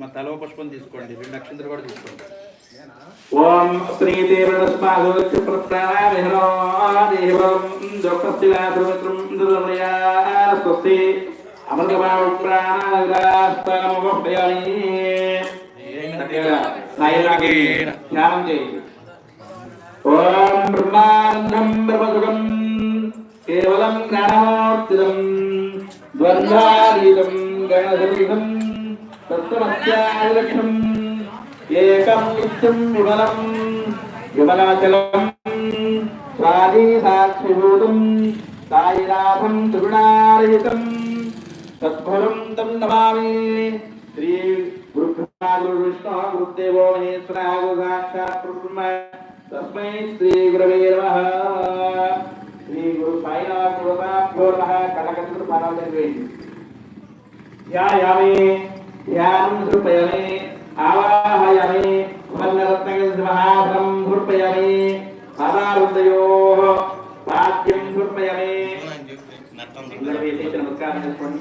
మా తలవ పుష్పం తీసుకోండి రెండు నక్షత్రం కూడా తీసుకోండి. ఓం శ్రీ దేవస్మాదోక్ష ధ్యానం చేయండి. ఓం బ్రహ్మాండం బ్రహ్మసుఖం కేవలం జ్ఞానమూర్తిదం ద్వంద్వాతీతం గణసరితం तत्त्वमस्यालक्षम् एकम् नित्यम् विमलम् विमलाचलम् स्वादी सायिनाथम् त्रिगुणारहितम् तत्फलम् तम् नमामि। श्री गुरुभ्रागुरुविष्णुः गुरुदेवो महेश्वरः गुरुसाक्षात् ब्रह्म। तस्मै श्रीगुरवे नमः। श्रीगुरुसायिनाथगुरुताभ्यो नमः। कनकचतुर्भागवेणि ध्यायामि। यानं గురు సాయినాథ గురుభ్యో నమః కటకత్తుడు పారాయణ చేయండి పాద్యం నమస్కారం చేసుకోండి.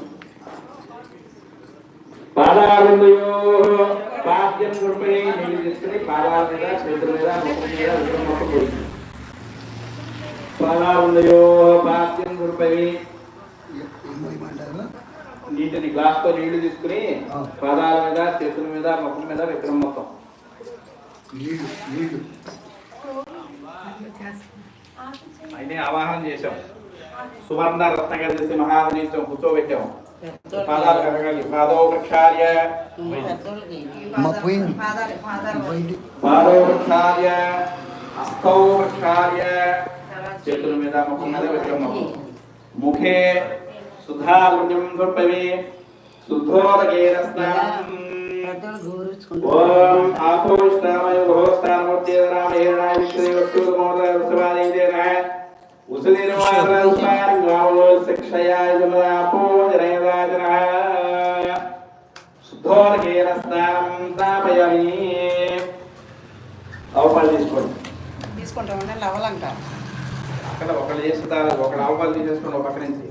పాద్యం నీళ్ళు తీసుకుని పాదాల మీద చేతుల మీద ముఖం మీద పాద్యం నీటిని గ్లాస్తో నీళ్ళు తీసుకుని పాదాల మీద చేతుల మీద ముఖం మీద విగ్రహం మొత్తం. అయినే ఆవాహన చేశాం. సువర్ణ రత్నగా చేసి మహాదనీశం కూర్చోబెట్టాం. పాదాలు కడగాలి. పాదో వృక్షార్య పాదాలు పాదాలు పాదో వృక్షార్య హస్తౌ వృక్షార్య చేతుల మీద ముఖం మీద విగ్రహం మొత్తం. ముఖే సుధారుణ్యం సమర్పయామి శుద్ధోదకేన స్నానం ఓం ఆపోష్టామయ భోస్తానమూర్తిరామేరణాయ విశ్రేవస్తూతమోదయ వృషభాదేన ఉసనిర్మాణాయ గ్రామో శిక్షయాయ జమదాపో జనయదాజన శుద్ధోదకేన స్నానం స్థాపయామి అవపాలు తీసుకోండి. తీసుకుంటామంటే అక్కడ ఒకళ్ళు చేస్తారు ఒకళ్ళు అవపాలు తీసేసుకోండి ఒక పక్క నుంచి.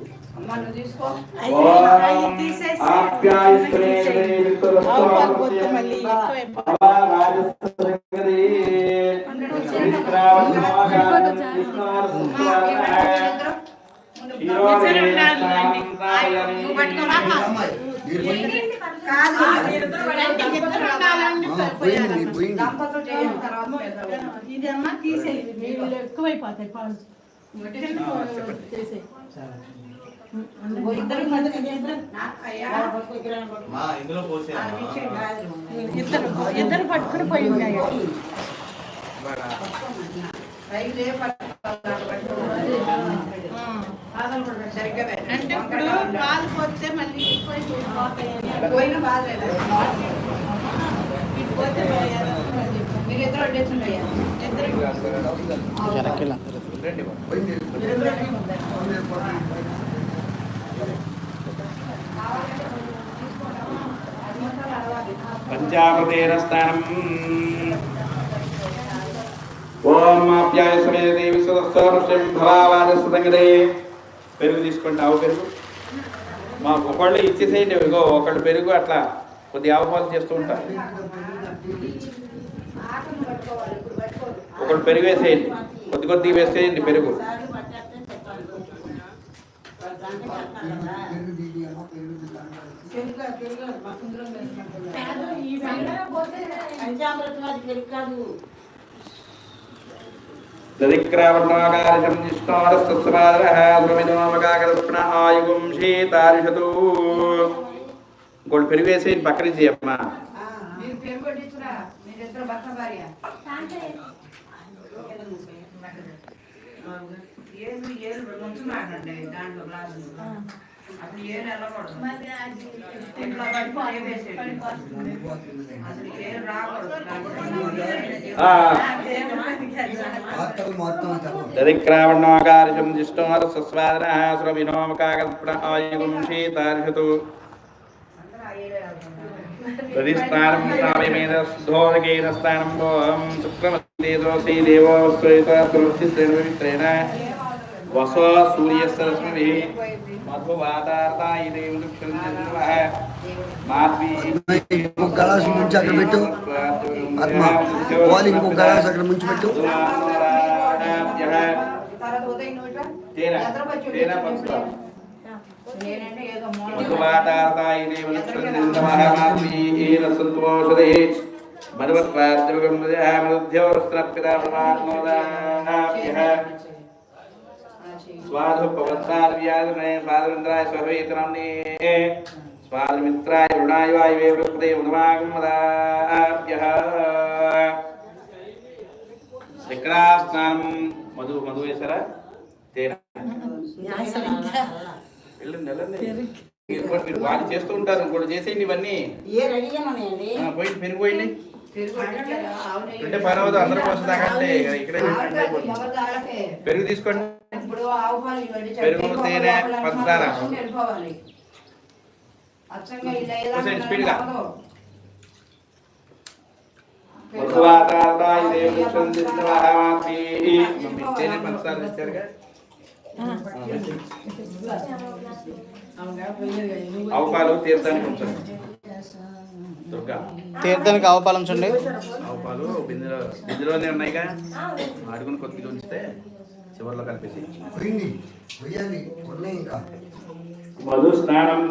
ఇదమ్మా వీళ్ళు ఎక్కువైపోతాయి పాలు చేసేయి ఓ ఇద్దరు ఇద్దరు. అయ్యా. మా ఇందులో పోసే ఆ విషయం కాదు. ఇద్దరు ఇద్దరు పట్టుకుని పోయి ఉన్నాయి. అంటే ఇప్పుడు పాలు పోతే మళ్ళీ పోయిన బాధలేదు ఇటు పోతే మీరు ఇద్దరు వడ్డేస్తుండయ్యా వెనక్కి అందరూ పంచామృతేన స్నానం ఓం ఆప్యాయ సమయ దేవి పెరుగు తీసుకోండి ఆవు పెరుగు మాకు ఒకళ్ళు ఇచ్చేసేయండి ఇగో ఒకళ్ళు పెరుగు అట్లా కొద్ది ఆవుపాలు చేస్తూ ఉంటారు ఒకళ్ళు పెరుగు వేసేయండి కొద్ది కొద్దిగా వేసేయండి పెరుగు దదిక్రావణాకారశం నిష్ణోరస్తత్సమాదరః ద్రవిణోమకాకల్పన ఆయుగం శీతారిషతు ఇంకోటి పెరుగు వేసేయండి పక్క నుంచి అమ్మా భార్య ఏళ్ళు ఏళ్ళు ముంచున్నాడండి దాంట్లో అసలు ఏం వెళ్ళకూడదు మరి అది ఇంట్లో పట్టుకొని వేసేది. అసలు ఏం రాకూడదు ఆ. ఆత్మలు మొత్తం చెప్పండి దరిక్రావణాకారిషం జిష్టోమర సస్వాదన సురవినోమకాకల్పణ ఆయుగం శీతార్షతు అందరూ అయ్యేదే వెళ్తున్నారు. ప్రతిస్థానం స్వామిమేన శుద్ధోదకేన స్థానం భోం శుక్రమతే దోషే దేవో శ్వేత తులసిశ్రేణ వసో సూర్యసరస్వతి మధువాతార్తాయి దేవదుక్షంజన్వః మాధ్వీ ఇంకో గలాసు ముంచి అక్కడ పెట్టు ఆత్మ వాళ్ళు ఇంకో గలాసు అక్కడ ముంచి పెట్టు తర్వాత ఉదయం నూట స్వాధు స్వాధుమిత్రాయ రుణాయ వాయువే వృత్తే ఉదమాగం మదాభ్యః శిఖరాస్నానం మధు మధు వేశారా? తేనె? వెళ్ళండి వెళ్ళండి. ఇంకోటి మీరు వాళ్ళు చేస్తూ ఉంటారు ఇంకోటి చేసేయండి ఇవన్నీ. పోయి పెరిగిపోయింది. అంటే పని అవుతుంది అందరూ కోసం తాగంటే ఇక్కడే. పెరుగు తీసుకోండి. ఇప్పుడు ఆవు పాలు ఇవన్నీ పెరుగు, తేనె, పంచదార. వెళ్ళిపోవాలి. అచ్చంగా ఇలా ఎలా పంచదార ఇచ్చారుగా అవపాలు తీర్థానికి ఉంచండి. దుర్గా. తీర్థానికి అవపాలం చూడండి అవపాలు బిందెలో బిందెలోనే ఉన్నాయిగా. అడుగుని కొద్దిగా ఉంచితే చివరిలో కలిపేసి మధు స్నానం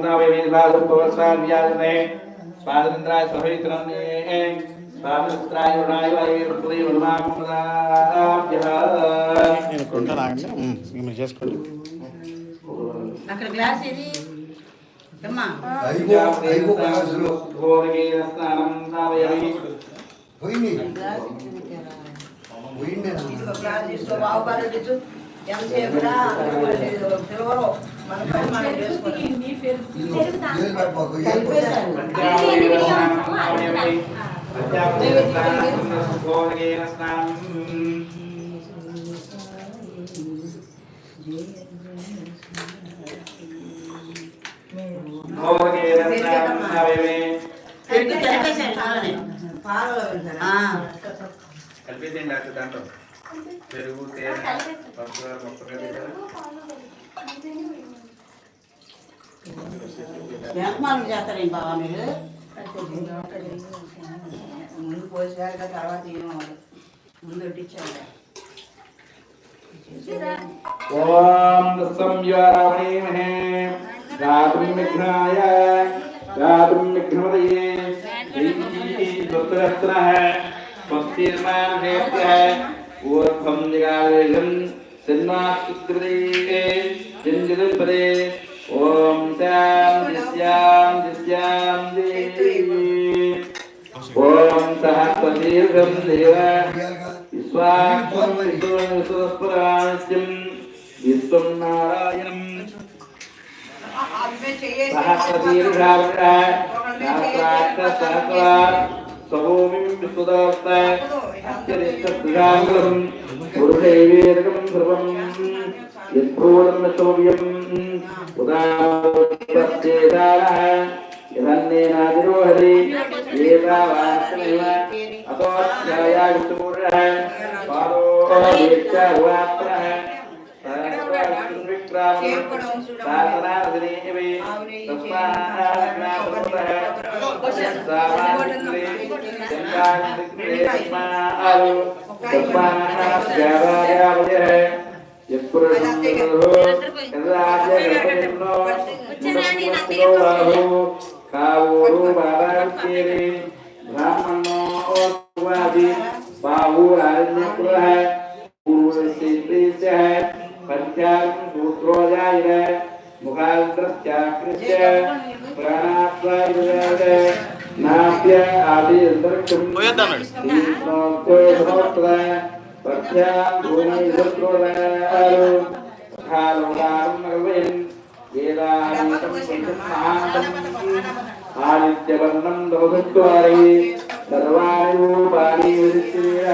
స్వాతంత్రాయ సహైత్రమే స్వాతంత్రాయ మీరు చేసుకోండి. అక్కడ గ్లాస్ ఇది స్నానం ఆవు పాలు తెచ్చు. ఎంతసేపురా? పిలవరు. మన పని చేసుకోవాలి. పాలలో? ఆ, కలిపేసేయండి డాక్టర్ దాంట్లో పెరుగు తేనె పసుపు మొత్తం కలిపేసారా? వేపమాలను చేస్తారేం బావా మీరు ముందు పోసారు కదా, తర్వాత ఏమో ముందు వడ్డించారు ఓం సంయారావణీమహే గాతుం విఘ్నాయ గాతుం విఘ్నమదయే దుర్గరత్నః స్వస్తిర్మానుషేభ్యः ఊర్ధ్వం జగావేగం సన్మాస్తుకృతే జింజదుపదే ఓం శాంతి శాంతి శాంతి. ఓం సహస్రదీర్ఘం దేవ. విశ్వాత్మం విశ్వస్పరాజ్యం విశ్వం నారాయణం. అవే చేయేసి సహస్రదీర్ఘావృత. సహస్రాక్ష సహస్ర సభూమిం విశ్వదాస్త అత్యరిష్టం పురుషైవేదకం సర్వం యద్భూతం శౌర్యం ఉదాచేదానః యదన్నేనాదిరోహరి ఏతావాస్తమేవ అతోధ్యాయా విష్ణుమూర్ణः పాదో దీక్షారువాత్రः బ్రాహ్మణో బాహురాజ్ఞ पूर्वसिद्धेश्च पञ्चां सूत्रोजाय मुखान्तश्चाकृत्य प्राणात्वायुर्वेद नाप्य आदिर्दर्शं पञ्चाग्नि सूत्रोजाय मुखाग्रस्याकृत्य प्राणात्वायुजाय नाभ्य आदि अन्तरिक्षं आदित्यवर्णं बहुत्वारि सर्वाणि रूपाणि विदित्य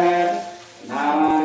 नामानि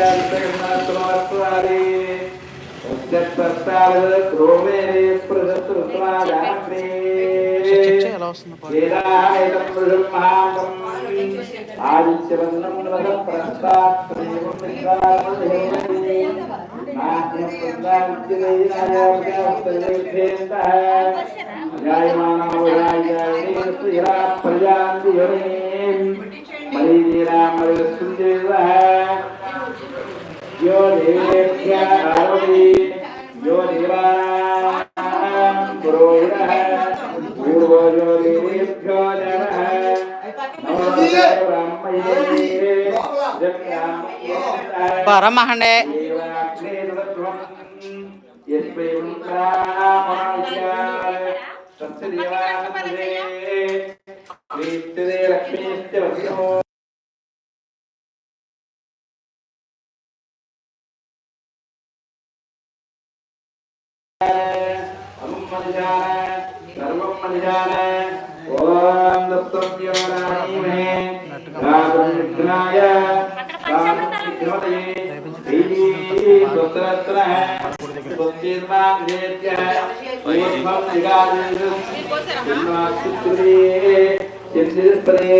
సమీపస్థానం రైహవరి నామ్య ప్రదాయనాయుజ్రే చిత్రభూమి ఎలా వస్తుంది పాట? ఆదిత్యవందనం यो देवेभ्य आरोहि यो देवा पुरोहितः पूर्वो यो देवेभ्यो जनः नमो ब्रह्मये చంద్రస్పరే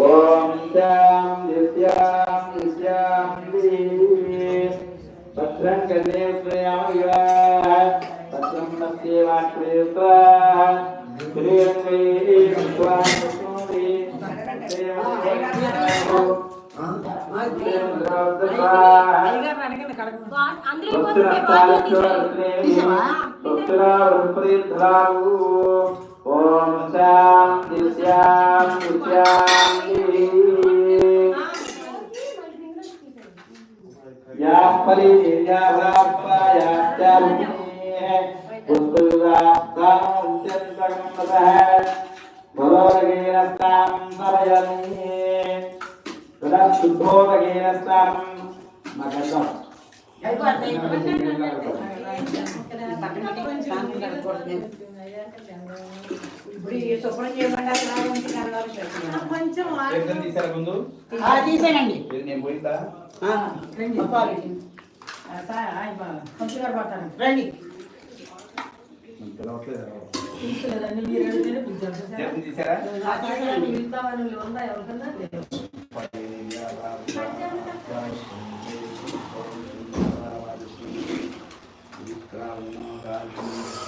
ఓం శాం నిత్యాం నిత్యాం భద్రం కన్యేశ్వయామయ భద్రం ఓం శాంతి శాంతి శాంతి యా పరి యా రాప ఇప్పుడు ఈ శుభ్రం చేయమంటే అసలు ఆ వంటికి అన్నారు చెప్పినారు. కొంచెం ముందు? ఆ, తీసేనండి. ఇది నేను పోయిందా. రండి. తీసారా? తెలుగు తీసారా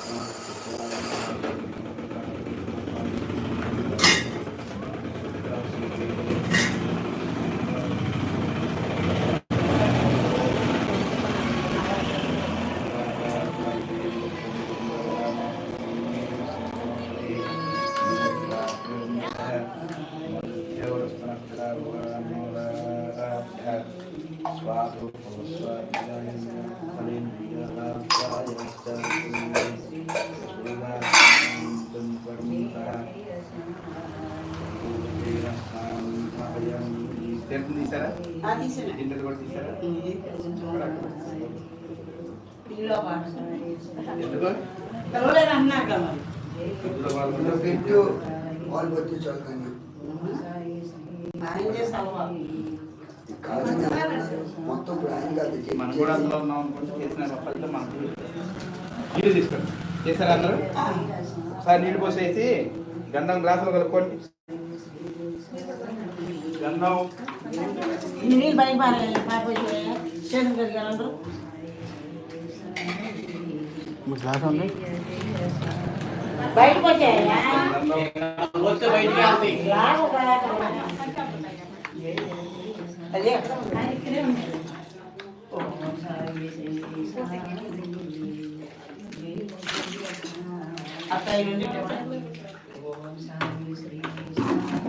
ఇంటర్ కూడా తీసారా. ఎందుకు? పెట్టు వాళ్ళు అంటున్నారు. మొత్తం ఇప్పుడు ఆయన కాదు చెప్పి మనం కూడా అందులో ఉన్నాం అనుకుంటే చేసిన ఫలితం మనకు నీళ్ళు తీసుకోండి. చేశారా అందరూ? ఒకసారి నీళ్ళు పోసేసి గంధం గ్లాసులు కలుపుకోండి. గంధం నీళ్ళు బయట పారాయి, పారిపోయి చేతులు కడిగారు బయటకు వచ్చాయా.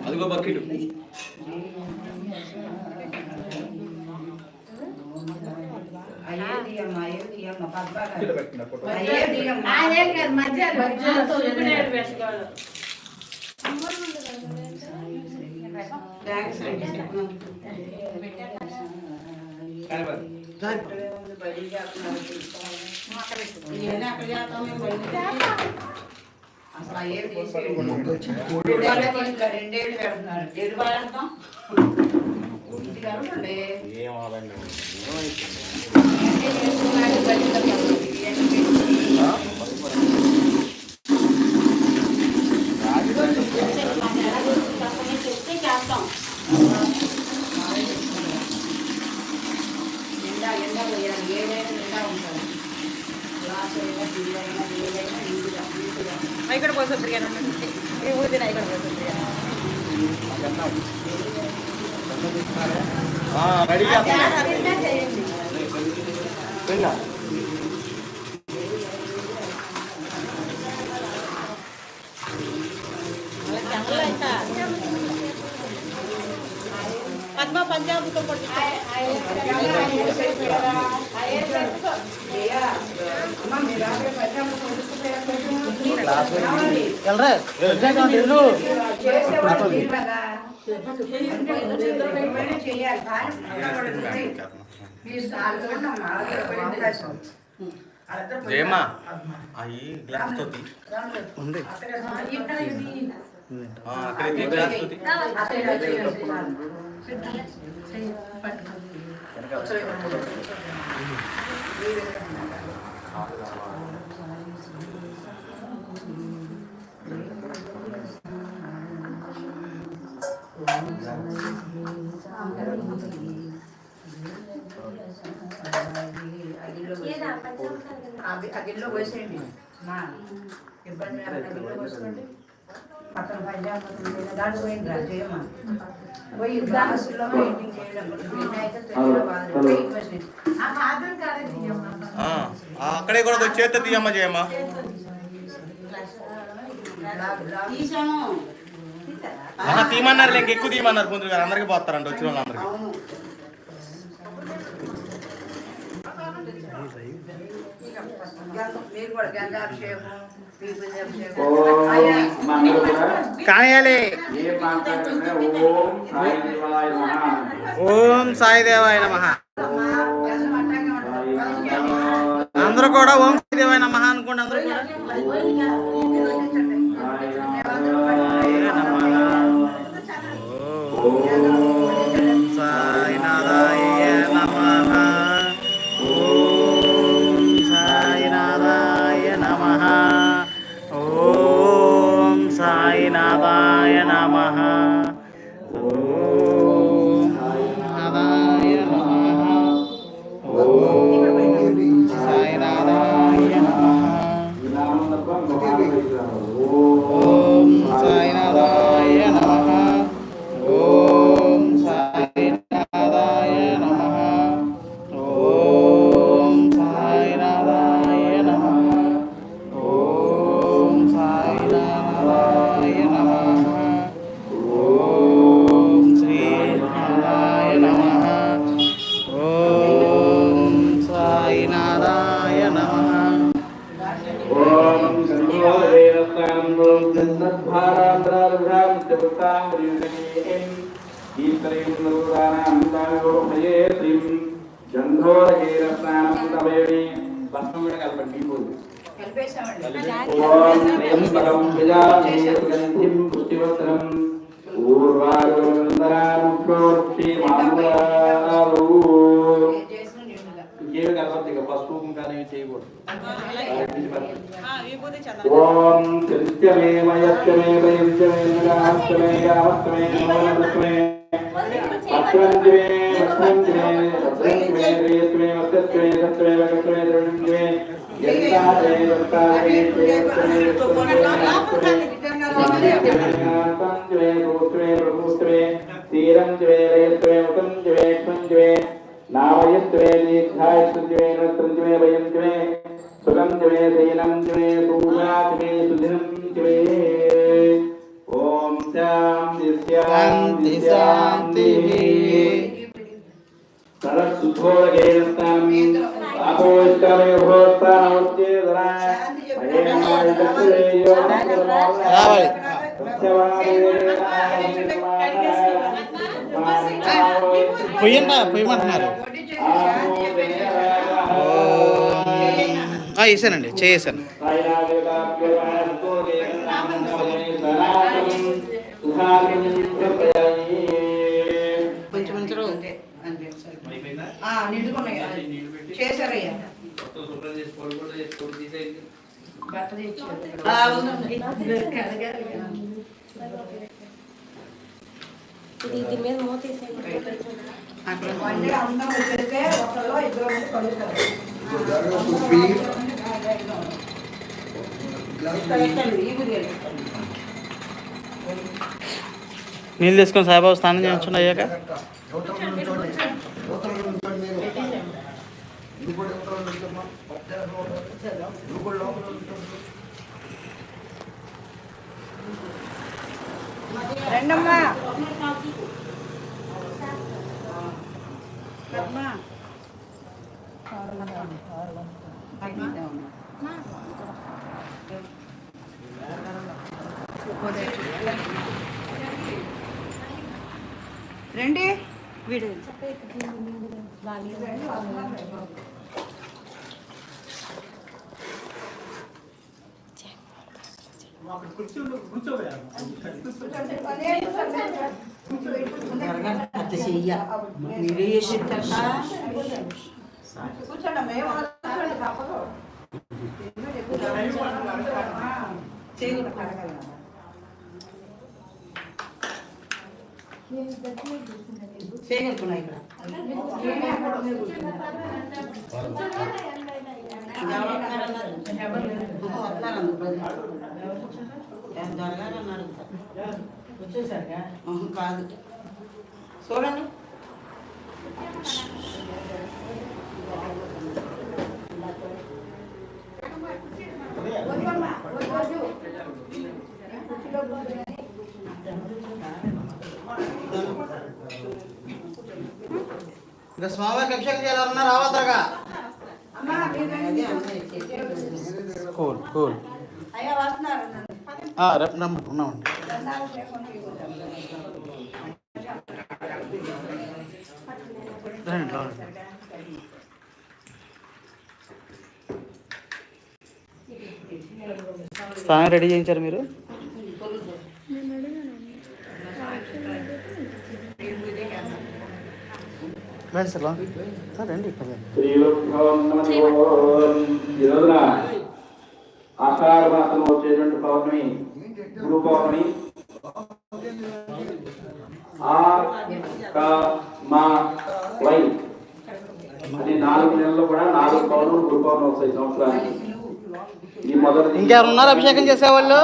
అదిగో బకెట్. బడి చేస్తున్నారు ఇవన్నీ అక్కడ చేస్తాం మేము బయట. అసలు అయ్యేది తీసేయండి రెండేళ్ళు తీసుకురా, రెండేళ్ళు పెడుతున్నారు ఎటు పడేస్తాం? ఇంటికి వెళ్ళండి. ఏం అవ్వదండి ఎన్ని ఇక్కడ బడిలో పెడుతుంది. ఇవన్నీ ఇక్కడ పోతుంది ఈ వెళ్ళరా చేసేవాళ్ళు తీరువగా. ఏమైనా చేయాలి జయమ్మా. అయ్యి గ్లాస్ తోటి. ఉంది. అక్కడ గ్లాస్ తోటి. అగిల్లో పోసేయండి మా ఇబ్బంది అగిల్లో పోసుకోండి పక్కన పంజాబ్ దాంట్లో పోయింది రా చేయమ్మా పోయి గ్లాసుల్లో పెయింటింగ్ చేయడం వినాయక అక్కడే కూడా చేత తీయమ్మ ఆహా, తీయమన్నారు ఇంక ఎక్కువ తీయమన్నారు పొందులు గారు అందరికి పోతారంట వచ్చిన వాళ్ళందరికి అవును గంగ- మీరు కూడా గంగాభిషేకం పీపుల్ అభిషేకం ఓం అయ్యా, మా అందరూ కూడా కానియాలి ఓం సాయి సాయిదేవాయ నమ. అందరూ కూడా ఓం సాయిదేవాయ నమ అనుకోండి అందరూ కూడా. మయత్యమే ప్రయుజ్యమే నిరాస్తమే యావత్తమే నమోనమస్తమే అత్రంతిమే వస్త్రంతిమే వస్త్రంతిమే పొయ్యండి పొయ్యమంటున్నారు వేసానండి చేసాను బట్ట ఇది దీని మీద మూతేసేయండి అన్నీ అందరం వచ్చేస్తే ఒకళ్ళు ఇద్దరు ఉండి కలుగుతారు బిలీఫ్ ఈ గురి నీళ్ళు తీసుకొని సాయిబాబు స్నానం చేయించండి అయ్యాక? கண்ணம்மா ரெண்டு. வீடு. చేసి కూర్చోండి ఏం అవసరం తప్పదు. చేయగలుగుతున్నా ఇక్కడ. జరగాలన్నారు వచ్చేసరిగా కాదు చూడండి ఇంకా స్వామివారికి అభిషేకం చేయాలన్నా రావద్దగా కూల్ కూల్. అయ్యా వస్తున్నారు రేపు రమ్మ ఉన్నామండి. స్థానం రెడీ చేయించారు మీరు? రండి సార్ లోపలికి. సార్ రండి పర్లేదు. ఈ రోజున ఆషాఢ మాసంలో వచ్చేటువంటి పౌర్ణమి గురు పౌర్ణమి. ఆ క మా వై అని నాలుగు కూడా నాలుగు పౌర్ణములు గురు పౌర్ణమి వస్తాయి సంవత్సరానికి. ఈ మొదటి ఇంకెవరు ఉన్నారు అభిషేకం చేసేవాళ్ళు?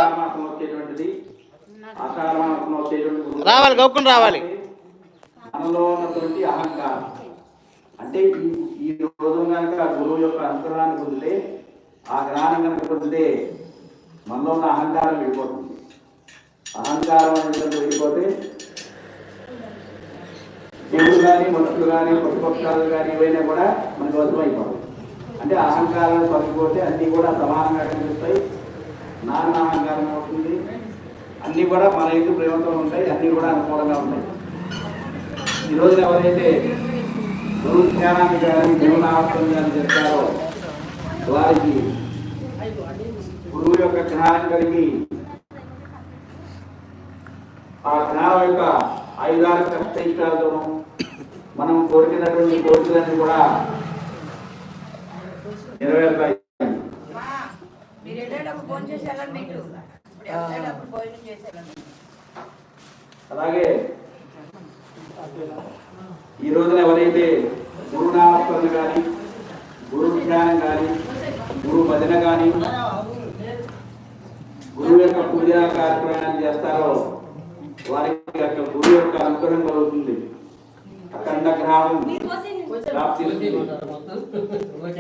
రావాలి గౌక్కుని రావాలి. మనలో ఉన్నటువంటి అహంకారం. అంటే ఈ ఈ రోజు కనుక గురువు యొక్క అంతరాన్ని పొందితే ఆ జ్ఞానం కనుక పొందితే మనలో ఉన్న అహంకారం వెళ్ళిపోతుంది అహంకారం అనేది వెళ్ళిపోతే దేవుడు కానీ మనుషులు కానీ ప్రతిపక్షాలు కానీ ఏవైనా కూడా మనకు వశం అంటే అహంకారం తొలగిపోతే అన్నీ కూడా సమానంగా కనిపిస్తాయి. నాన్న అహంకారం అవుతుంది. అన్నీ కూడా మన ఇంటి ప్రేమతో ఉంటాయి. అన్నీ కూడా అనుకూలంగా ఉంటాయి. ఈ ఎవరైతే గురు జ్ఞానాన్ని కానీ జీవనావస్థం కానీ చెప్తారో వారికి గురువు యొక్క జ్ఞానం కలిగి ఆ జ్ఞానం యొక్క ఐదారు కష్ట ఇష్టాలతోనూ మనం కోరినటువంటి కోరికలన్నీ కూడా నెరవేరుతాయి. అలాగే ఈ రోజున ఎవరైతే గురునామస్మరణ కానీ గురు జ్ఞానం కానీ గురు భజన కానీ గురువు యొక్క పూజా కార్యక్రమాన్ని చేస్తారో వారికి అక్కడ గురువు యొక్క అనుగ్రహం కలుగుతుంది. అఖండ జ్ఞానం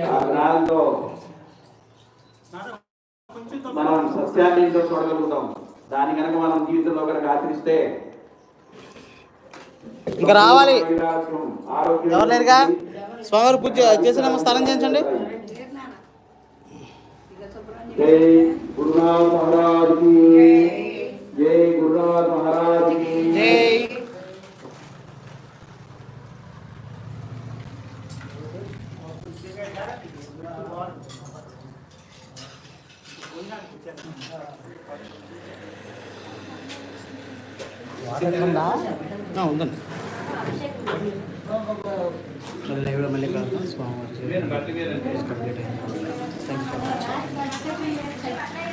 ఆ జ్ఞానంతో మనం సత్యాన్ని చూడగలుగుతాం. దాని కనుక మనం జీవితంలో కనుక ఆచరిస్తే ఇంకా రావాలి. ఎవరు లేరుగా? స్వామివారి పూజ చేసిన స్థలం చేయించండి. జై గురునాథ్ ఉందా ఉందండి. లైవ్లో మళ్ళీ కలుద్దాం స్వామివారి కంప్లీట్ అయింది థ్యాంక్ యూ సో మచ్